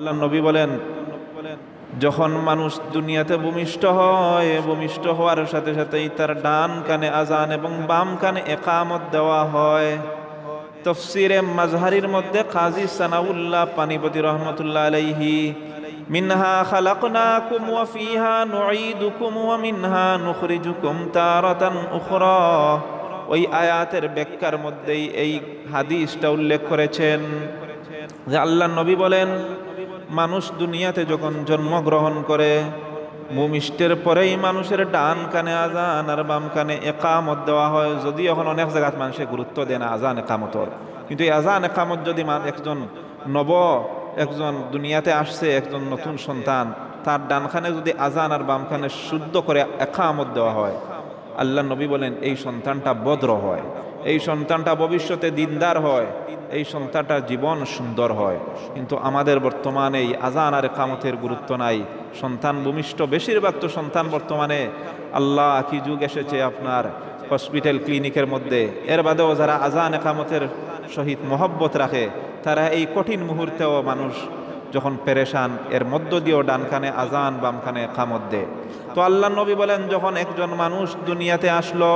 আল্লাহ নবী বলেন, যখন মানুষ দুনিয়াতে ভূমিষ্ঠ হয়, ভূমিষ্ঠ হওয়ার সাথে সাথেই তার ডান কানে আজান এবং বাম কানে একামত দেওয়া হয়। তফসিরে মাজহারির মধ্যে কাজী সানাউল্লাহ পানিপতি রহমতুল্লাহ আলাইহি, মিনহা খালাকনাকুম ওয়া ফিহা নুঈদুকুম ওয়া মিনহা নুখরিজুকুম তারাতান উখরা। ওই আয়াতের ব্যাখ্যার মধ্যেই এই হাদিসটা উল্লেখ করেছেন যে আল্লাহ নবী বলেন মানুষ দুনিয়াতে যখন জন্মগ্রহণ করে, ভূমিষ্ঠের পরেই মানুষের ডান কানে আজান আর বাম কানে একামত দেওয়া হয়। যদি এখন অনেক জায়গাত মানুষে গুরুত্ব দেয় না আজান একামতর কিন্তু এই আজান একামত যদি একজন নব, একজন দুনিয়াতে আসছে, একজন নতুন সন্তান, তার ডানখানে যদি আজান আর বামখানে শুদ্ধ করে একামত দেওয়া হয়, আল্লাহ নবী বলেন, এই সন্তানটা বদ্র হয়। এই সন্তানটা ভবিষ্যতে দিনদার হয়, এই সন্তানটা জীবন সুন্দর হয়। কিন্তু আমাদের বর্তমানে এই আজান আর কামতের গুরুত্ব নাই। সন্তান ভূমিষ্ঠ, বেশিরভাগ তো সন্তান বর্তমানে আল্লাহ কি যুগ এসেছে আপনার হসপিটাল, ক্লিনিকের মধ্যে। এর বাদেও যারা আজান একামতের সহিত মহব্বত রাখে, তারা এই কঠিন মুহূর্তেও মানুষ যখন পেরেশান, এর মধ্য দিয়েও ডানখানে আজান, বামখানে কামত দেয়। তো আল্লাহ নবী বলেন, যখন একজন মানুষ দুনিয়াতে আসলো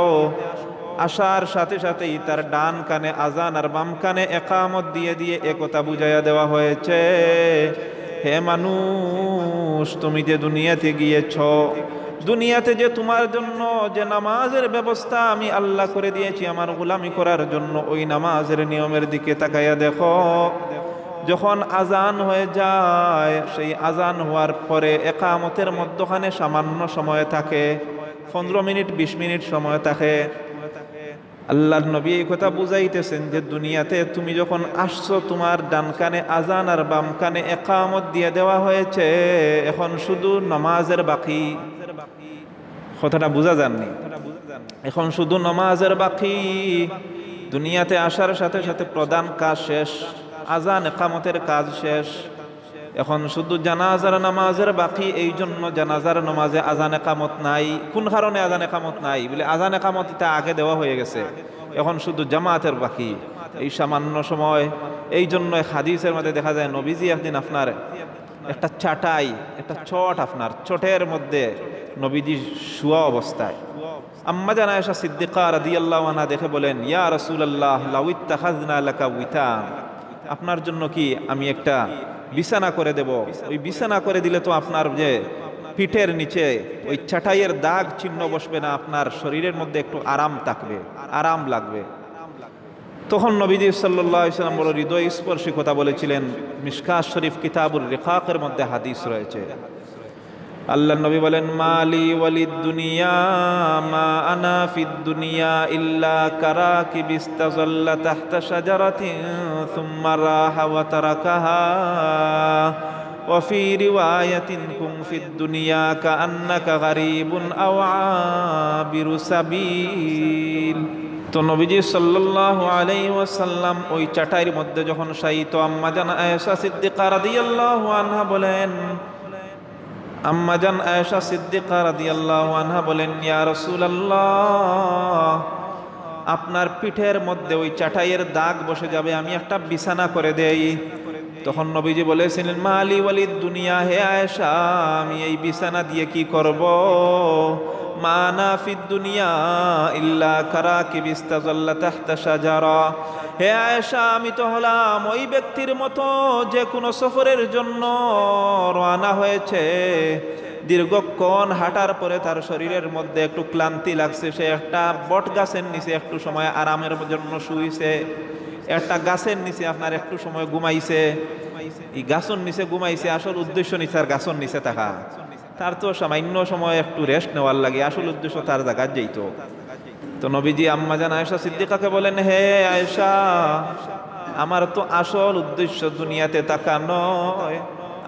আসার সাথে সাথেই তার ডান কানে আজান আর বাম কানে একামত দিয়ে দিয়ে একথা বুঝাইয়া দেওয়া হয়েছে। হে মানুষ, তুমি যে দুনিয়াতে গিয়েছ, দুনিয়াতে যে তোমার জন্য যে নামাজের ব্যবস্থা আমি আল্লাহ করে দিয়েছি, আমার গোলামি করার জন্য ওই নামাজের নিয়মের দিকে তাকাইয়া দেখো। যখন আজান হয়ে যায়, সেই আজান হওয়ার পরে একামতের মধ্যখানে সামান্য সময় থাকে, পনেরো মিনিট, বিশ মিনিট সময় থাকে। আল্লাহর নবী এই কথা বুঝাইতেছেন যে দুনিয়াতে তুমি যখন আসছো, তোমার ডান কানে আজান আর বাম কানে একামত দিয়ে দেওয়া হয়েছে। এখন শুধু নামাজের বাকি। কথাটা বোঝা যাননি? এখন শুধু নমাজের বাকি। দুনিয়াতে আসার সাথে সাথে প্রধান কাজ শেষ, আজান একামতের কাজ শেষ। এখন শুধু জানাজার নামাজের বাকি, এই জন্য জানাজার নামাজে আজান একামত নাই। কোন কারণে আজান একামত নাই? বলে আজান একামত এটা আগে দেওয়া হয়ে গেছে। এখন শুধু জামাতের বাকি, এই সামান্য সময়। এই জন্য হাদিসের মধ্যে দেখা যায়, নবীজি একদিন আপনার একটা চাটাই, একটা চট আপনার, চটের মধ্যে নবীজি শুয়া অবস্থায়। আম্মা জানা এসা সিদ্দিকা আনহা দেখে বলেন, ইয়া লাউইত্তাখাযনা লাকা উইতাম আপনার জন্য কি আমি একটা বিছানা করে দেব। ওই বিছানা করে দিলে তো আপনার যে পিঠের নিচে ওই চাটাইয়ের দাগ চিহ্ন বসবে না, আপনার শরীরের মধ্যে একটু আরাম থাকবে, আরাম লাগবে। তখন নবীজি সাল্লাহ ইসলাম হৃদয় স্পর্শী কথা বলেছিলেন মিসকা শরীফ কিতাবুল রেখাকের মধ্যে হাদিস রয়েছে। আল্লাহ নবী বলেন মালি ওয়ালিদ দুনিয়া মা আনা ফিদ দুনিয়া ইল্লা কারা কি বিস্তাজল্লা তাহতা সাজারাতিন সুম্মা রাহা ওয়া তারাকাহা ওয়া ফি রিওয়ায়াতিন কুম ফিদ দুনিয়া কাআন্নাকা গারিবুন আও আবিরু সাবিল। তো নবীজি সাল্লাহ আলাই ওয়াসাল্লাম ওই চাটাইয়ের মধ্যে যখন শায়িত আম্মা জানা আয়েশা সিদ্দিকা রাদিয়াল্লাহু আনহা বলেন আম্মাজান আয়েশা সিদ্দিকা রাদিয়াল্লাহু আনহা বলেন, ইয়া রাসূলুল্লাহ, আপনার পিঠের মধ্যে ওই চাটাইয়ের দাগ বসে যাবে, আমি একটা বিছানা করে দেই। তখন নবীজি বলেছিলেন মা আলী ওয়ালিদ দুনিয়া, হে আয়েশা, আমি এই বিছানা দিয়ে কি করব? মানা দুনিয়া ইল্লা কারাকি বিস্তাজাল্লা তাহতা শাজারা। হে আয়েশা, আমি তো হলাম ওই ব্যক্তির মতো যে কোনো সফরের জন্য রওনা হয়েছে। দীর্ঘক্ষণ হাঁটার পরে তার শরীরের মধ্যে একটু ক্লান্তি লাগছে। সে একটা বট গাছের নিচে একটু সময় আরামের জন্য শুইছে। একটা গাছের নিচে আপনার একটু সময় ঘুমাইছে। এই গাছর নিচে ঘুমাইছে, আসল উদ্দেশ্য নিচে আর গাছর নিচে থাকা। তার তো সামান্য সময় একটু রেস্ট নেওয়ার লাগে, আসল উদ্দেশ্য তার জায়গায় যেইতো তো। নবীজি আম্মা জান আয়েশা সিদ্দিকাকে বলেন, হে আয়েশা, আমার তো আসল উদ্দেশ্য দুনিয়াতে তাকা নয়।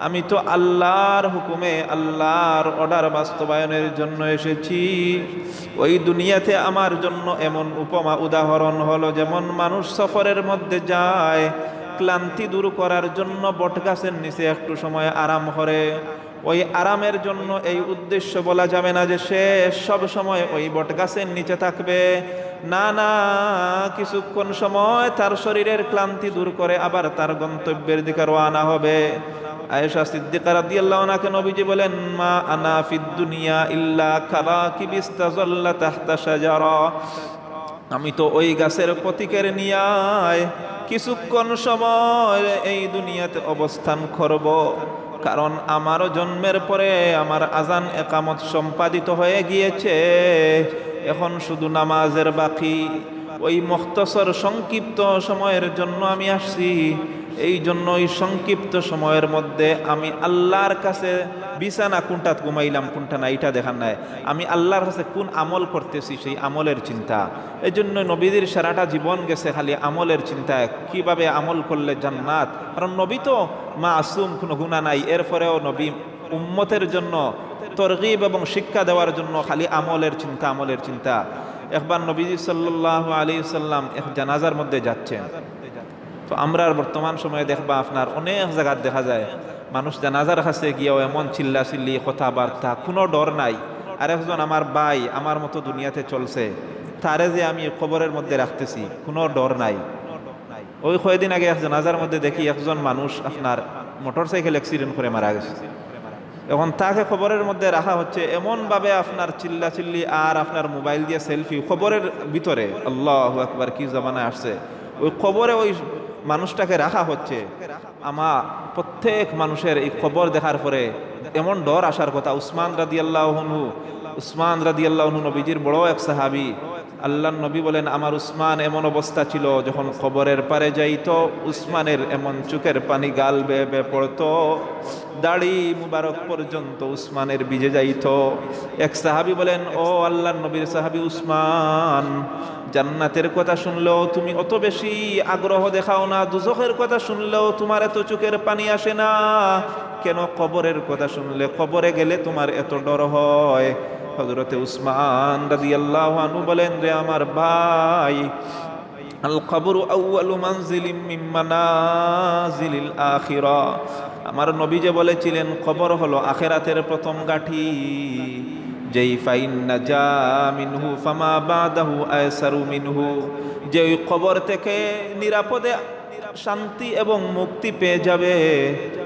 আমি তো আল্লাহর হুকুমে, আল্লাহর অর্ডার বাস্তবায়নের জন্য এসেছি। ওই দুনিয়াতে আমার জন্য এমন উপমা উদাহরণ হলো, যেমন মানুষ সফরের মধ্যে যায়, ক্লান্তি দূর করার জন্য বটগাছের নিচে একটু সময় আরাম করে। ওই আরামের জন্য এই উদ্দেশ্য বলা যাবে না যে সে সব সময় ওই বটগাছের নিচে থাকবে। না না, কিছুক্ষণ সময় তার শরীরের ক্লান্তি দূর করে আবার তার গন্তব্যের দিকে রওনা হবে। আয়েশা সিদ্দিকা রাদিয়াল্লাহু আনহাকে নবীজি বলেন, মা আনা ফিদ দুনিয়া ইল্লা কারাকিব ইস্তাজাল্লা তাহতা শাজারা। আমি তো ওই গাছের প্রতীকের নিয়ায় কিছুক্ষণ সময় এই দুনিয়াতে অবস্থান করব। কারণ আমারও জন্মের পরে আমার আজান একামত সম্পাদিত হয়ে গিয়েছে। এখন শুধু নামাজের বাকি। ওই মখতসর সংক্ষিপ্ত সময়ের জন্য আমি আসছি। এই জন্য ওই সংক্ষিপ্ত সময়ের মধ্যে আমি আল্লাহর কাছে বিছানা কোনটা ঘুমাইলাম কোনটা না এটা দেখান নাই। আমি আল্লাহর কাছে কোন আমল করতেছি সেই আমলের চিন্তা। এই জন্য নবীদের সারাটা জীবন গেছে খালি আমলের চিন্তায় কীভাবে আমল করলে জান্নাত? কারণ নবী তো মা আসুম কোনো গুণা নাই। এরপরেও নবী উম্মতের জন্য তরগিব এবং শিক্ষা দেওয়ার জন্য খালি আমলের চিন্তা আমলের চিন্তা। একবার নবীজি সাল্লাহ আলী সাল্লাম এক জানাজার মধ্যে যাচ্ছেন। তো আমরা বর্তমান সময়ে দেখবা আপনার অনেক জায়গায় দেখা যায়, মানুষ জানাজার কাছে গিয়েও এমন চিল্লা চিল্লি কথাবার্তা, কোনো ডর নাই। আর একজন আমার ভাই আমার মতো দুনিয়াতে চলছে, তারে যে আমি খবরের মধ্যে রাখতেছি, কোনো ডর নাই। ওই কয়েকদিন আগে এক জানাজার মধ্যে দেখি একজন মানুষ আপনার মোটর সাইকেল অ্যাক্সিডেন্ট করে মারা গেছে। এখন তাকে খবরের মধ্যে রাখা হচ্ছে, এমনভাবে আপনার চিল্লা চিল্লি আর আপনার মোবাইল দিয়ে সেলফি খবরের ভিতরে, আল্লাহ একবার কি জমানায় আসছে। ওই খবরে ওই মানুষটাকে রাখা হচ্ছে। আমার প্রত্যেক মানুষের এই খবর দেখার পরে এমন ডর আসার কথা। উসমান রাদিয়াল্লাহনু উসমান রাদিয়াল্লাহনু নবীজির বড় এক সাহাবি আল্লাহ নবী বলেন, আমার উসমান এমন অবস্থা ছিল যখন খবরের পারে যাইত, উসমানের এমন চোখের পানি গাল বে বে পড়ত। দাড়ি মুবারক পর্যন্ত উসমানের বিজে যাইত। এক সাহাবি বলেন, ও আল্লাহ নবীর সাহাবি উসমান, জান্নাতের কথা শুনলেও তুমি অত বেশি আগ্রহ দেখাও না, দুজখের কথা শুনলেও তোমার এত চোখের পানি আসে না। কেন কবরের কথা শুনলে? কবরে গেলে তোমার এত ডর হয়। হজরতে উসমান রাজি আল্লাহ বলেন রে আমার ভাই, আল কবরু আউয়ালু মানজিলিম মিন মানাজিলিল আখিরা। আমার নবী যে বলেছিলেন কবর হলো আখেরাতের প্রথম গাঠি। যেই ফাইন নাজা মিনহু, ফামা বাদাহু আয়সারু মিনহু। যে ওই কবর থেকে নিরাপদে শান্তি এবং মুক্তি পেয়ে যাবে।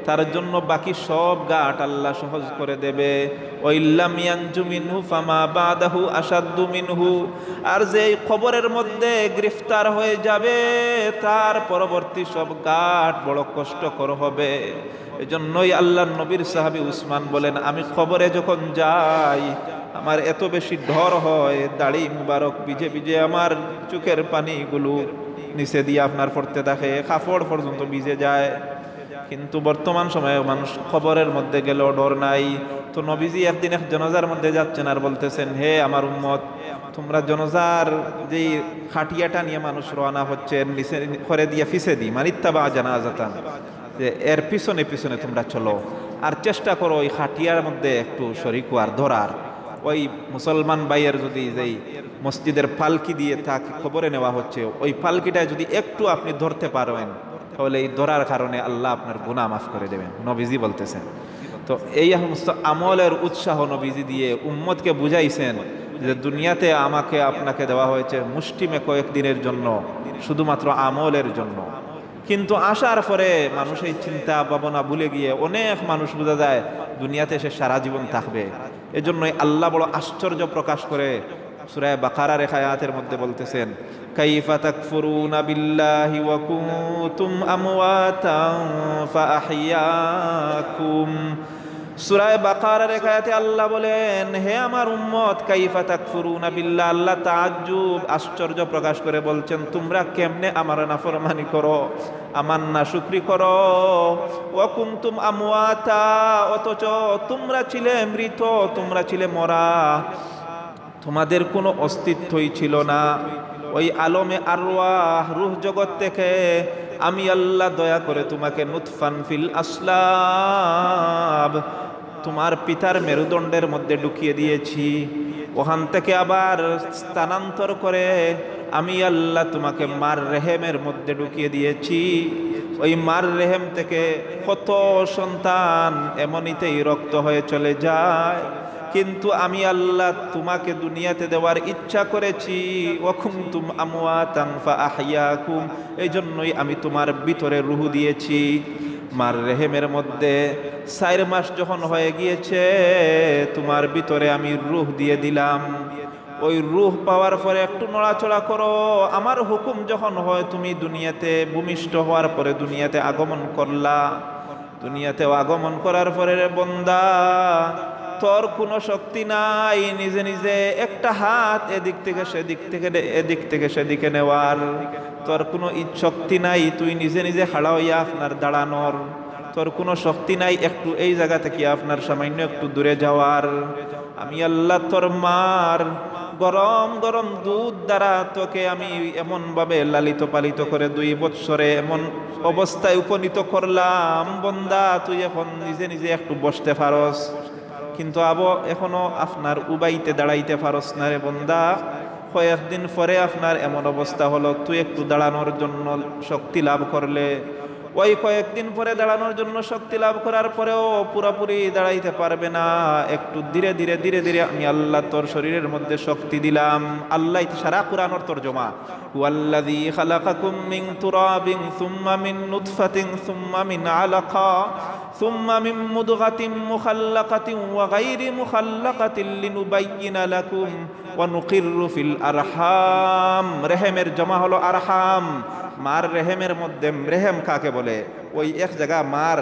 তার জন্য বাকি সব গাট আল্লাহ সহজ করে দেবে। ফামা আর যে খবরের মধ্যে গ্রেফতার হয়ে যাবে, তার পরবর্তী সব গাট বড় কষ্টকর হবে। এজন্যই আল্লাহ নবীর সাহাবি উসমান বলেন, আমি খবরে যখন যাই আমার এত বেশি ঢর হয়, দাড়ি মুবারক বিজে বিজে আমার চোখের পানিগুলো নিচে দিয়ে আপনার পড়তে থাকে কাপড় পর্যন্ত ভিজে যায়। কিন্তু বর্তমান সময়ে মানুষ খবরের মধ্যে গেলেও ডর নাই। তো নবীজি একদিন এক জনজার মধ্যে যাচ্ছেন আর বলতেছেন, হে আমার উম্মত, তোমরা জনজার যেই খাটিয়াটা নিয়ে মানুষ রওনা হচ্ছেন নিচে করে দিয়ে ফিসে দিই মানিত্তা জানা যাতাম যে এর পিছনে পিছনে তোমরা চলো। আর চেষ্টা করো ওই খাটিয়ার মধ্যে একটু শরিক ধরার। ওই মুসলমান ভাইয়ের যদি যেই মসজিদের পালকি দিয়ে তাকে খবরে নেওয়া হচ্ছে, ওই পালকিটায় যদি একটু আপনি ধরতে পারেন, তাহলে এই ধরার কারণে আল্লাহ আপনার গুণা মাফ করে দেবেন, নবীজি বলতেছেন। তো এই সমস্ত আমলের উৎসাহ নবীজি দিয়ে উম্মতকে বুঝাইছেন যে দুনিয়াতে আমাকে আপনাকে দেওয়া হয়েছে মুষ্টিমে কয়েকদিনের জন্য, শুধুমাত্র আমলের জন্য। কিন্তু আসার পরে মানুষ এই চিন্তা ভাবনা ভুলে গিয়ে অনেক মানুষ বোঝা যায়, দুনিয়াতে সে সারা জীবন থাকবে। এই এজন্যই আল্লাহ বড় আশ্চর্য প্রকাশ করে সুরায় বাকারা রেখায়াতের মধ্যে বলতেছেন, কাইফা সুরায় বাকারা রেখায়াতে আল্লাহ বলেন, হে আমার উম্মত, কাইফা তাকফুরুনা বিল্লাহ আল্লাহ তাজ্জুব আশ্চর্য প্রকাশ করে বলছেন, তোমরা কেমনে আমার নাফরমানি করো, আমার না শুক্রি করো? ও কুমতুম আমওয়াতা, অথচ তোমরা ছিলে মৃত, তোমরা ছিলে মরা। তোমাদের কোনো অস্তিত্বই ছিল না। ওই আলমে আরওয়াহ রুহ জগৎ থেকে আমি আল্লাহ দয়া করে তোমাকে নুৎফান ফিল আসলাব। তোমার পিতার মেরুদণ্ডের মধ্যে ঢুকিয়ে দিয়েছি। ওখান থেকে আবার স্থানান্তর করে আমি আল্লাহ তোমাকে মার রেহেমের মধ্যে ঢুকিয়ে দিয়েছি। ওই মার রেহেম থেকে কত সন্তান এমনিতেই রক্ত হয়ে চলে যায়। কিন্তু আমি আল্লাহ তোমাকে দুনিয়াতে দেওয়ার ইচ্ছা করেছি। ওখুম তুম আমুয়া তাংফা আহিয়াকুম এই জন্যই আমি তোমার ভিতরে রুহু দিয়েছি। মার রেহেমের মধ্যে চার মাস যখন হয়ে গিয়েছে, তোমার ভিতরে আমি রুহ দিয়ে দিলাম। ওই রুহ পাওয়ার পরে একটু নড়াচড়া করো। আমার হুকুম যখন হয়, তুমি দুনিয়াতে ভূমিষ্ঠ হওয়ার পরে দুনিয়াতে আগমন করলা। দুনিয়াতেও আগমন করার পরে বন্দা তোর কোনো শক্তি নাই, নিজে নিজে একটা হাত এদিক থেকে সেদিক থেকে এদিক থেকে সেদিকে নেওয়ার। তোর কোনো শক্তি নাই, তুই নিজে নিজে হাড়া হইয়া আপনার দাঁড়ানোর। তোর কোনো শক্তি নাই, একটু এই জায়গা থেকে আপনার সামান্য একটু দূরে যাওয়ার। আমি আল্লাহ তোর মার, গরম গরম দুধ দ্বারা তোকে আমি এমনভাবে লালিত পালিত করে দুই বৎসরে এমন অবস্থায় উপনীত করলাম। বন্দা, তুই এখন নিজে নিজে একটু বসতে পারস। কিন্তু আবো এখনও আপনার উবাইতে দাঁড়াইতে পারস না রে বন্দা। কয়েকদিন পরে আপনার এমন অবস্থা হলো, তুই একটু দাঁড়ানোর জন্য শক্তি লাভ করলে। ওই কয়েকদিন পরে দাঁড়ানোর জন্য শক্তি লাভ করার পরেও পুরোপুরি দাঁড়াইতে পারবে না। একটু ধীরে ধীরে ধীরে ধীরে আমি আল্লাহ তোর শরীরের মধ্যে শক্তি দিলাম। আল্লাহ সারা কোরআনর তর্জমা। ওয়াল্লাযী খালাকাকুম মিন তুরাবিন সুম্মা মিন নুতফাতিন সুম্মা মিন আলাকা, সুম্মা মিন মুদগাতিন মুখাল্লাকাতিন ওয়া গায়রি মুখাল্লাকাতিন লিনুবাইয়িনা লাকুম আরহাম। রেহেমের জমা হলো আরহাম। মার রেহেমের মধ্যে রেহেম কাকে বলে? ওই এক জায়গা মার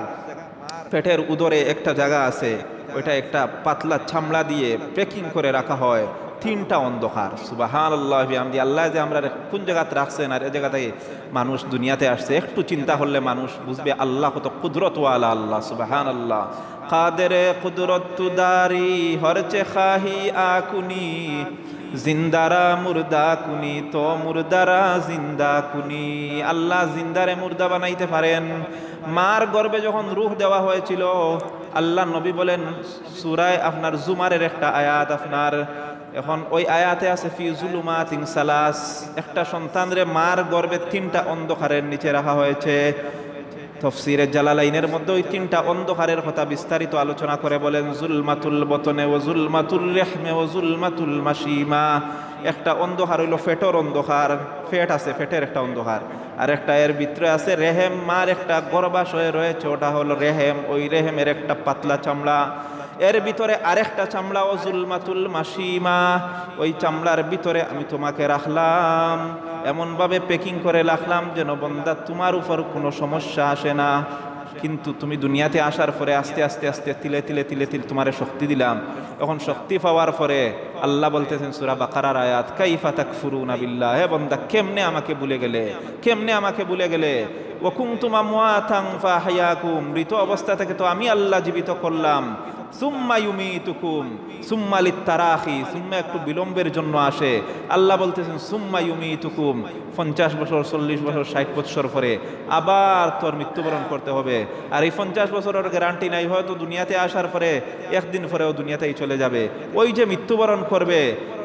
পেটের উদরে একটা জায়গা আছে। ওইটা একটা পাতলা ছামলা দিয়ে প্যাকিং করে রাখা হয়। তিনটা অন্ধকার। সুবাহান আল্লাহ আমদি আল্লাহ যে আমরা কোন জায়গাতে রাখছেন আর এ জায়গা থেকে মানুষ দুনিয়াতে আসছে, একটু চিন্তা করলে মানুষ বুঝবে আল্লাহ কত কুদরতওয়ালা আল্লাহ সুবাহান আল্লাহ কাদের কুদরত দারি হরচে খাহি আকুনি। জিন্দারা মুর্দা কুনি, তো মুর্দারা জিন্দা কুনি। আল্লাহ জিন্দারে মুর্দা বানাইতে পারেন। মার গর্বে যখন রুহ দেওয়া হয়েছিল, আল্লাহ নবী বলেন, সুরায় আপনার জুমারের একটা আয়াত আপনার। এখন ওই আয়াতে আছে, ফি জুলুমা তিন সালাস। একটা সন্তানরে মার গর্বে তিনটা অন্ধকারের নিচে রাখা হয়েছে। তফসিরে জালালাইনের মধ্যে ওই তিনটা অন্ধকারের কথা বিস্তারিত আলোচনা করে বলেন, জুলমাতুল বতনে ও জুলমাতুল রেহমে ও জুলমাতুল মাসিমা একটা অন্ধকার হইল ফেটর অন্ধকার, ফেট আছে, ফেটের একটা অন্ধকার। আর একটা এর ভিতরে আছে রেহেম মার একটা গর্বাশয়ে রয়েছে, ওটা হলো রেহেম। ওই রেহেমের একটা পাতলা চামড়া। এর ভিতরে আরেকটা চামড়া, ও জুলমাতুল মাসিমা ওই চামড়ার ভিতরে আমি তোমাকে রাখলাম। এমনভাবে প্যাকিং করে রাখলাম যেন বন্দা তোমার উপর কোনো সমস্যা আসে না। কিন্তু তুমি দুনিয়াতে আসার পরে আস্তে আস্তে আস্তে, তিলে তিলে তিলে তিলে তোমার শক্তি দিলাম। এখন শক্তি পাওয়ার পরে আল্লাহ বলতেছেন সুরা বাকারার আয়াত, কাইফা তাকফুরুনা বিল্লাহ? হে বন্দা, কেমনে আমাকে ভুলে গেলে? কেমনে আমাকে ভুলে গেলে? ওকুম তুমা মুয়াতাং ফাহায়াকুম। মৃত অবস্থা থেকে তো আমি আল্লাহ জীবিত করলাম। সুম্মা ইউমিতুকুম। সুম্মা লিত্তারাখি। সুম্মা একটু বিলম্বের জন্য আসে। আল্লাহ বলতেছেন, সুম্মা ইউমিতুকুম। পঞ্চাশ বছর, চল্লিশ বছর, ষাট বছর পরে আবার তোর মৃত্যুবরণ করতে হবে। আর এই পঞ্চাশ বছরের গ্যারান্টি নাই, হয়তো দুনিয়াতে আসার পরে একদিন পরেও দুনিয়াতেই চলে যাবে। ওই যে মৃত্যুবরণ করবে,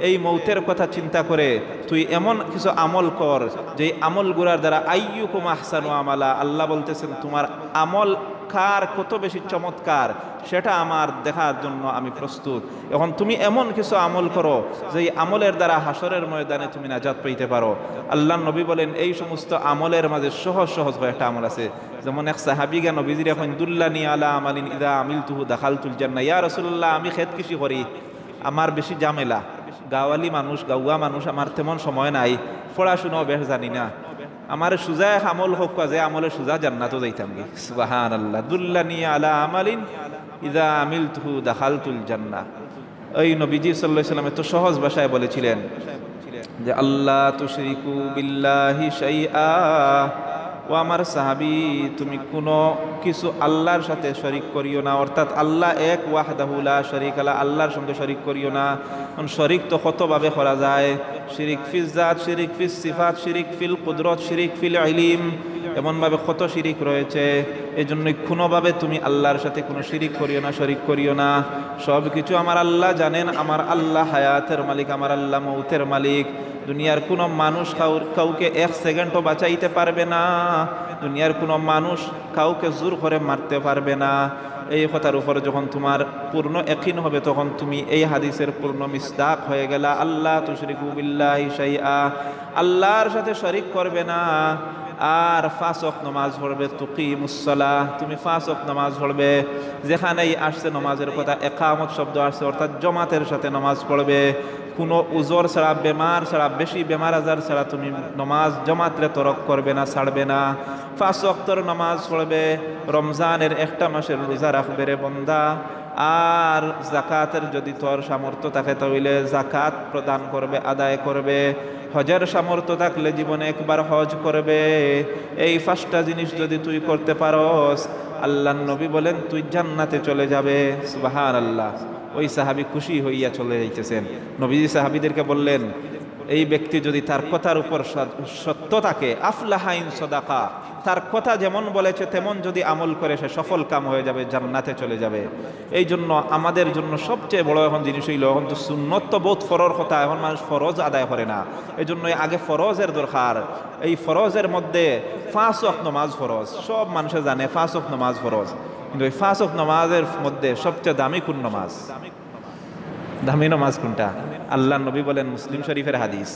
এই মৌতের কথা চিন্তা করে তুই এমন কিছু আমল কর যে আমলগুলার দ্বারা আইয়ুকুম আহসানু আমালা। আল্লাহ বলতেছেন, তোমার আমল কার কত বেশি চমৎকার, সেটা আমার দেখার জন্য আমি প্রস্তুত। এখন তুমি এমন কিছু আমল করো যে আমলের দ্বারা হাসরের ময়দানে তুমি নাজাত পাইতে পারো। আল্লাহ নবী বলেন, এই সমস্ত আমলের মাঝে সহজ সহজ একটা আমল আছে। যেমন এক সাহাবিগা, নবীজির এখন দুল্লানি আলা আমালিন ইদা আমিল তুহু দাখাল তুল জান্না ইয়া রসুল্লাহ আমি খেত কৃষি করি। আমার বেশি জামেলা গাওয়ালি মানুষ গাউয়া মানুষ আমার তেমন সময় নাই। পড়াশুনাও বেশ জানি না। আমার সুজা এক আমল হোক যে আমলে সুজা জান্নাতও যাইতাম গে। সুবাহান আল্লাহ দুল্লানি আলা আমালিন ইদা আমিল তুহু দাখাল তুল জান্না ওই নবীজি সাল্লাহ সাল্লাম এত সহজ ভাষায় বলেছিলেন যে আল্লাহ তুশরিকু বিল্লাহি শাইআ। ও আমার সাহাবি, তুমি কোনো কিছু আল্লাহর সাথে শরিক করিও না। অর্থাৎ আল্লাহ এক ওয়াহদাহুলা শরিক আলা, আল্লাহর সঙ্গে শরিক করিও না। শরিক তো কতভাবে করা যায়? শিরিক ফিস জাত, শিরিক ফিস সিফাত, শিরিক ফিল কুদরত, শিরিক ফিল ইলিম, এমনভাবে কত শিরিক রয়েছে। এই জন্য কোনোভাবে তুমি আল্লাহর সাথে কোনো শিরিক করিও না, শরিক করিও না। সব কিছু আমার আল্লাহ জানেন, আমার আল্লাহ হায়াতের মালিক, আমার আল্লাহ মৌতের মালিক। দুনিয়ার কোনো মানুষ কাউ- কাউকে এক সেকেন্ডও বাঁচাইতে পারবে না। দুনিয়ার কোনো মানুষ কাউকে জোর করে মারতে পারবে না। এই কথার উপর যখন তোমার পূর্ণ একিন হবে, তখন তুমি এই হাদিসের পূর্ণ মিস্তাক হয়ে গেলা। আল্লাহ তুশরিকু বিল্লাহি শাইআ। আল্লাহর সাথে শরিক করবে না। আর ফাঁসক নামাজ পড়বে তুকি মুসলা তুমি ফাঁসক নামাজ পড়বে, যেখানেই আসছে নামাজের কথা একামত শব্দ আসছে, অর্থাৎ জমাতের সাথে নামাজ পড়বে। কোনো উজোর ছাড়া, বেমার ছাড়া, বেশি বেমার আজার ছাড়া তুমি নমাজ জমাতরে তরক করবে না, ছাড়বে না। ফাঁস অক্তর নামাজ পড়বে, রমজানের একটা মাসের রোজা রাখবে রে বন্দা। আর জাকাতের যদি তোর সামর্থ্য থাকে তাহলে জাকাত প্রদান করবে, আদায় করবে। হজের সামর্থ্য থাকলে জীবনে একবার হজ করবে। এই পাঁচটা জিনিস যদি তুই করতে পারস আল্লাহ নবী বলেন, তুই জান্নাতে চলে যাবে। সুবাহান আল্লাহ ওই সাহাবি খুশি হইয়া চলে যাইতেছেন। নবীজি সাহাবিদেরকে বললেন, এই ব্যক্তি যদি তার কথার উপর সত্য থাকে আফলাহাইন সদাকা। তার কথা যেমন বলেছে, তেমন যদি আমল করে সে সফল কাম হয়ে যাবে, জান্নাতে চলে যাবে। এই জন্য আমাদের জন্য সবচেয়ে বড় এখন জিনিস হইল, এখন তো সুন্নত তো ফরর কথা, এখন মানুষ ফরজ আদায় করে না। এই জন্য আগে ফরজের দরকার। এই ফরজের মধ্যে ফাঁস অক নমাজ ফরজ, সব মানুষে জানে ফাঁস অক নমাজ ফরজ। কিন্তু এই ফাঁস অক নমাজের মধ্যে সবচেয়ে দামি কোন নমাজ? দামি নমাজ কোনটা? আল্লাহ নবী বলেন মুসলিম শরীফের হাদিস।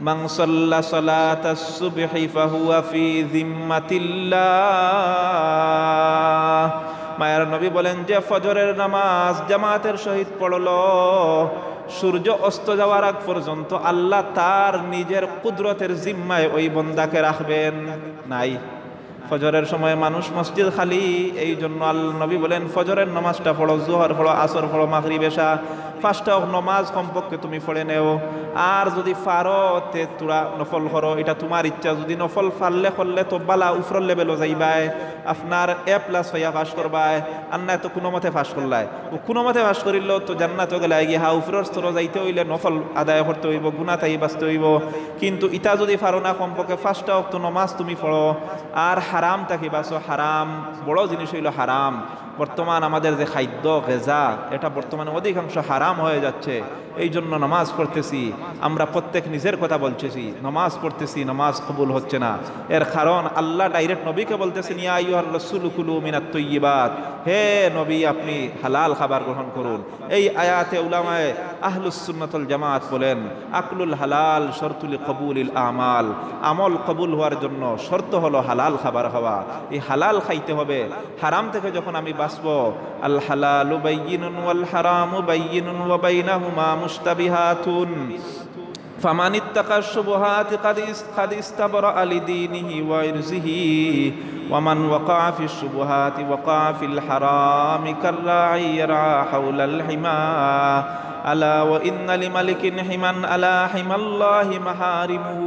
মান সাল্লা সালাতাস সুবহি ফাহুয়া ফি জিম্মাতিল্লাহ মায়ের নবী বলেন যে ফজরের নামাজ জামাতের সহিত পড়ল। সূর্য অস্ত যাওয়ার আগ পর্যন্ত আল্লাহ তার নিজের কুদরতের জিম্মায় ওই বন্দাকে রাখবেন। নাই। ফজরের সময় মানুষ মসজিদ খালি, এই জন্য আল্লাহ নবী বলেন, ফজরের নামাজটা পড়ো, জোহর পড়ো, আসর পড়ো মাগরি বেশা পাঁচটা নমাজ কমপক্ষে তুমি পড়ে নেও। আর যদি ফারো তে তোরা নফল করো। এটা তোমার ইচ্ছা। যদি নফল ফারলে করলে তো বালা উফরল লেভেলও যাইবাই। আপনার এ প্লাস হইয়া পাস করবাই। আর না তো কোনো মতে ফাঁস করলাই। ও কোনো মতে ফাঁস করিলেও তো জান্নাত গেলে গিয়ে হা উফরর স্তর যাইতে হইলে নফল আদায় করতে হইব গুণা তাই বাঁচতে হইব। কিন্তু ইটা যদি ফারো না কমপক্ষে পাঁচটা অক্ত নমাজ তুমি পড়ো। আর হারাম থাকি বাসো হারাম বড় জিনিস হইল হারাম। বর্তমান আমাদের যে খাদ্য, গেজা, এটা বর্তমানে অধিকাংশ হারাম হয়ে যাচ্ছে। এই জন্য নামাজ পড়তেছি। আমরা প্রত্যেক নিজের কথা বলতেছি। নামাজ পড়তেছি, নামাজ কবুল হচ্ছে না। এর কারণ আল্লাহ ডাইরেক্ট নবীকে বলতেছেন, ইয়া আইয়ুহার রাসূলু কুলু মিনাত তাইয়্যিবাত হে নবী, আপনি হালাল খাবার গ্রহণ করুন। এই আয়াতে উলামায় আহলুস সুন্নাতুল জামাত বলেন, আকলুল হালাল, শর্তুল কবুলিল আমাল। আমল কবুল হওয়ার জন্য শর্ত হলো হালাল খাবার খাওয়া। এই হালাল খাইতে হবে। হারাম থেকে যখন আমি বাঁচব আল হালালু বাইয়িনুন ওয়াল হারামু বাইয়িনুন ওয়া বাইনাহুমা মুশতাবিহাতুন فمن اتقى الشبهات قد است- قد استبرأ لدينه وعرضه ومن وقع في الشبهات وقع في الحرام كالراعي يرعى حول الحمى ألا وإن لملك حما ألا حمى الله محارمه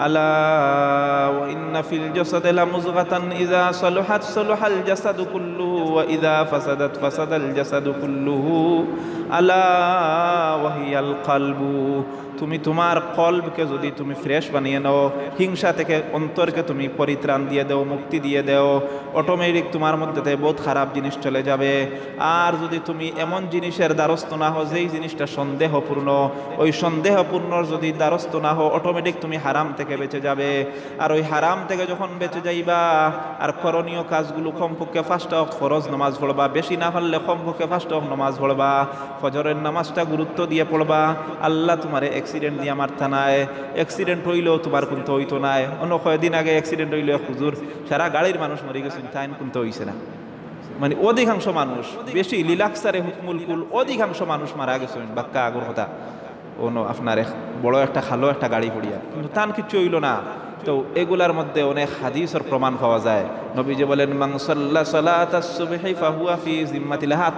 ألا وإن في الجسد لمزغة إذا صلحت صلح الجسد كله وإذا فسدت فسد الجسد كله. ألا وهي القلب. তুমি তোমার কলবকে যদি তুমি ফ্রেশ বানিয়ে নাও, হিংসা থেকে অন্তরকে তুমি পরিত্রাণ দিয়ে দেও, মুক্তি দিয়ে দেও অটোমেটিক তোমার মধ্যে থেকে বহুত খারাপ জিনিস চলে যাবে। আর যদি তুমি এমন জিনিসের দ্বারস্থ না হও, যেই জিনিসটা সন্দেহপূর্ণ, ওই সন্দেহপূর্ণ যদি দ্বারস্থ না হও অটোমেটিক তুমি হারাম থেকে বেঁচে যাবে। আর ওই হারাম থেকে যখন বেঁচে যাইবা, আর করণীয় কাজগুলো কমপক্ষে ফার্স্ট অফ ফরজ নামাজ পড়বা, বেশি না পারলে কমপক্ষে ফার্স্ট অফ নামাজ পড়বা, ফজরের নামাজটা গুরুত্ব দিয়ে পড়বা, আল্লাহ তোমার অ্যাক্সিডেন্ট দিয়ে আমার থানায় অ্যাক্সিডেন্ট হইলেও তোমার কিন্তু হইতো নাই। অন্য কয়েকদিন আগে অ্যাক্সিডেন্ট হইলে হুজুর, সারা গাড়ির মানুষ মরে গেছেন তাই কিন্তু হইছে না। মানে অধিকাংশ মানুষ, বেশি লিলাক্সারে হুকমুল কুল, অধিকাংশ মানুষ মারা গেছেন বাক্কা আগর কথা অন্য আপনার বড় একটা খালো একটা গাড়ি পড়িয়া। কিন্তু তান কিছু হইল না। তো এগুলার মধ্যে অনেক হাদিসের প্রমাণ পাওয়া যায়। নবীজি বলেন মাংসল্লা ফাহুয়া ফি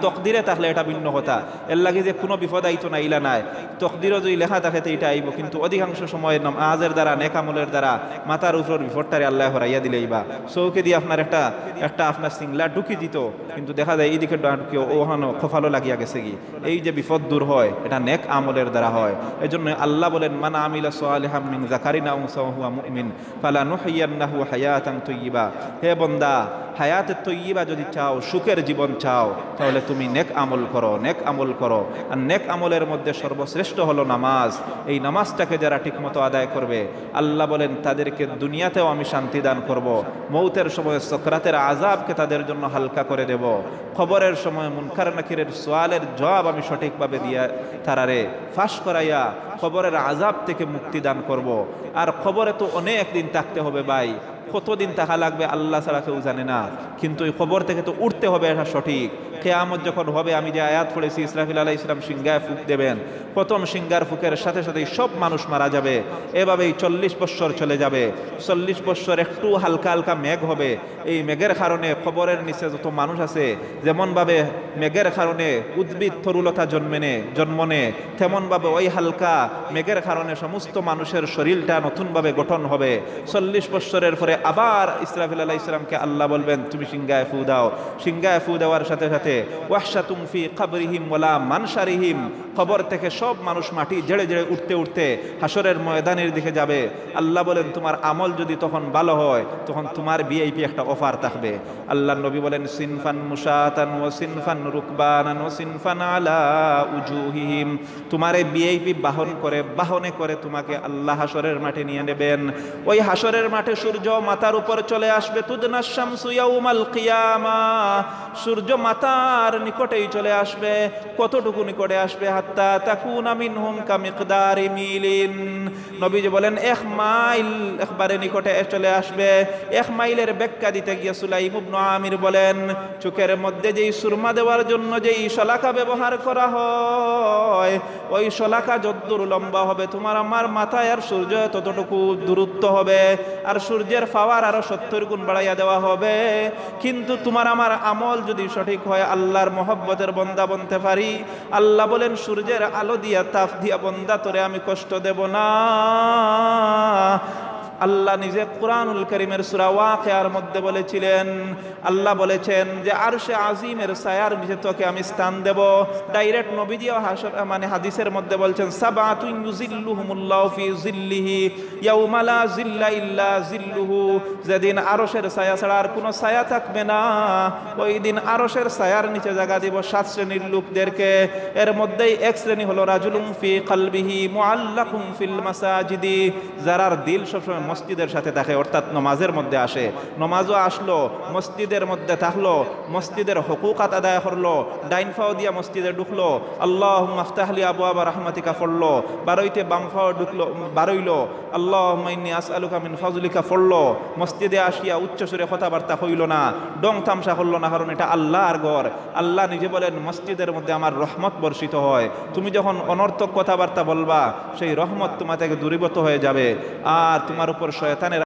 তকদিরে তাহলে এটা ভিন্ন কথা। এর লাগে যে কোনো বিপদ আইতো না, ইলা নাই। তকদিরও যদি লেখা থাকে তো এটা আইব। কিন্তু অধিকাংশ সময় নামাজের দ্বারা, নেকামলের দ্বারা মাথার উপর বিপদটারে আল্লাহ হরাইয়া দিলেই বা চৌকে দিয়ে আপনার একটা একটা আপনার সিংলা ঢুকি দিত। কিন্তু দেখা যায় এইদিকে ঢুকে ওহানো খোফালো লাগিয়া গেছে কি? এই যে বিপদ দূর হয়, এটা নেক আমলের দ্বারা হয়। এই জন্য আল্লাহ বলেন, মানা আমিলা সোয়ালিহাম মিন জাকারিনা হুয়া মুমিন। ফালা নুহিয়ান্নাহু হায়াতান তৈয়িবা। হে বন্দা, হায়াতের তৈয়িবা যদি চাও, সুখের জীবন চাও, তাহলে তুমি নেক আমল করো, নেক আমল করো। আর নেক আমলের মধ্যে সর্বশ্রেষ্ঠ হলো নামাজ। এই নামাজটাকে যারা ঠিকমতো আদায় করবে, আল্লাহ বলেন, তাদেরকে দুনিয়াতেও আমি শান্তি দান করব। মৌতের সময় সক্রাতের আজাবকে তাদের জন্য হালকা করে দেব। খবরের সময় মুনকার নাকিরের সোয়ালের জবাব আমি সঠিকভাবে দিয়া, তারারে ফাঁস করাইয়া খবরের আজাব থেকে মুক্তি দান করব। আর খবরে তো অনেক অনেক দিন থাকতে হবে ভাই। কতদিন থাকা লাগবে আল্লাহ ছাড়া কেউ জানে না। কিন্তু এই খবর থেকে তো উঠতে হবে এটা সঠিক। কেয়ামত যখন হবে, আমি যে আয়াত পড়েছি, ইসরাফিল আলাহ ইসলাম সিংহায় ফুক দেবেন। প্রথম সিংহার ফুকের সাথে সাথেই সব মানুষ মারা যাবে। এভাবেই চল্লিশ বৎসর চলে যাবে। চল্লিশ বৎসর একটু হালকা হালকা মেঘ হবে। এই মেঘের কারণে খবরের নিচে যত মানুষ আছে, যেমনভাবে মেঘের কারণে উদ্ভিদ তরুলতা জন্মে নে জন্ম নে তেমনভাবে ওই হালকা মেঘের কারণে সমস্ত মানুষের শরীরটা নতুনভাবে গঠন হবে। চল্লিশ বৎসরের পরে আবার ইসরাফিল আলাহ ইসলামকে আল্লাহ বলবেন, তুমি সিংগায় ফু দাও। সিংগায় ফু দেওয়ার সাথে সাথে, ওয়াহশা তুমফি খাবরিহিম ওলা মানসারিহিম। খবর থেকে সব মানুষ মাটি জেড়ে জেড়ে উঠতে উঠতে হাসরের ময়দানের দিকে যাবে। আল্লাহ বলেন, তোমার আমল যদি তখন ভালো হয়, তখন তোমার বিআইপি একটা অফার থাকবে। আল্লাহ নবী বলেন, সিনফান মুসাতান ও সিনফান ও সিনফান আলা উজুহিহিম। তোমার এই বিআইপি বাহন করে, বাহনে করে তোমাকে আল্লাহ হাসরের মাঠে নিয়ে নেবেন। ওই হাসরের মাঠে সূর্য মাথার উপর চলে আসবে। তুদনা শামসু কিয়ামা। সূর্য মাতার নিকটেই চলে আসবে। কতটুকু নিকটে আসবে হাত্তা তাকুনা মিনহুম কামিকদারি মিলিন। নবীজি বলেন, এক মাইল একবারে নিকটে চলে আসবে। এক মাইলের ব্যাখ্যা দিতে গিয়ে সুলাইম ইবনু আমির বলেন, চোখের মধ্যে যেই সুরমা দেওয়ার জন্য যেই শলাকা ব্যবহার করা হয়, ওই শলাকা যদ্দূর লম্বা হবে। তোমার আমার মাথায় আর সূর্য ততটুকু দূরত্ব হবে। আর সূর্যের পাওয়ার আরও সত্তর গুণ বাড়াইয়া দেওয়া হবে। কিন্তু তোমার আমার আমল যদি সঠিক হয়, আল্লাহর মহব্বতের বন্দা বনতে পারি। আল্লাহ বলেন সূর্যের আলো দিয়া তাপ দিয়া বন্দা তোরে আমি কষ্ট দেব না। আল্লাহ নিজে কোরআনুল করিমের সুরা ওয়াকিয়ার মধ্যে বলেছিলেন, আল্লাহ বলেছেন যে, আরশে আজিমের সায়ার নিচে তোকে আমি স্থান দেব। ডাইরেক্ট নবীজিও হাসর মানে হাদিসের মধ্যে বলছেন, সাবাতুন ইউজিল্লুহুমুল্লাহু ফি জিল্লিহি ইয়াউমা লা জিল্লা ইল্লা জিল্লুহু যেদিন আরশের ছায়া ছাড়া আর কোনো ছায়া থাকবে না, ওই দিন আরশের ছায়ার নিচে জায়গা দিব সাত শ্রেণির লোকদেরকে। এর মধ্যেই এক শ্রেণি হলো রাজুলুম ফি কলবিহি মুআল্লাকুম ফিল মাসাজিদি। যারার দিল সবসময় মসজিদের সাথে থাকে, অর্থাৎ নমাজের মধ্যে আসে। নমাজও আসলো, মসজিদের মধ্যে থাকল, মসজিদের হকুকাত আদায় করল ডাইনফাও দিয়া মসজিদে ঢুকলো আল্লাহ মাফতাহলি আবু আবা রহমাতিকা পড়ল, বারোইতে বাম ফাও ঢুকলো, বারইলো আল্লাহ মাইনি আসআলুকা মিন ফজলিকা পড়ল, মসজিদে আসিয়া উচ্চস্বরে কথাবার্তা হইল না, ডং থামসা করল না, কারণ এটা আল্লাহর ঘর। আল্লাহ নিজে বলেন, মসজিদের মধ্যে আমার রহমত বর্ষিত হয়। তুমি যখন অনর্থক কথাবার্তা বলবা, সেই রহমত তোমার থেকে দূরীভূত হয়ে যাবে। আর তোমার উপর শয়তানের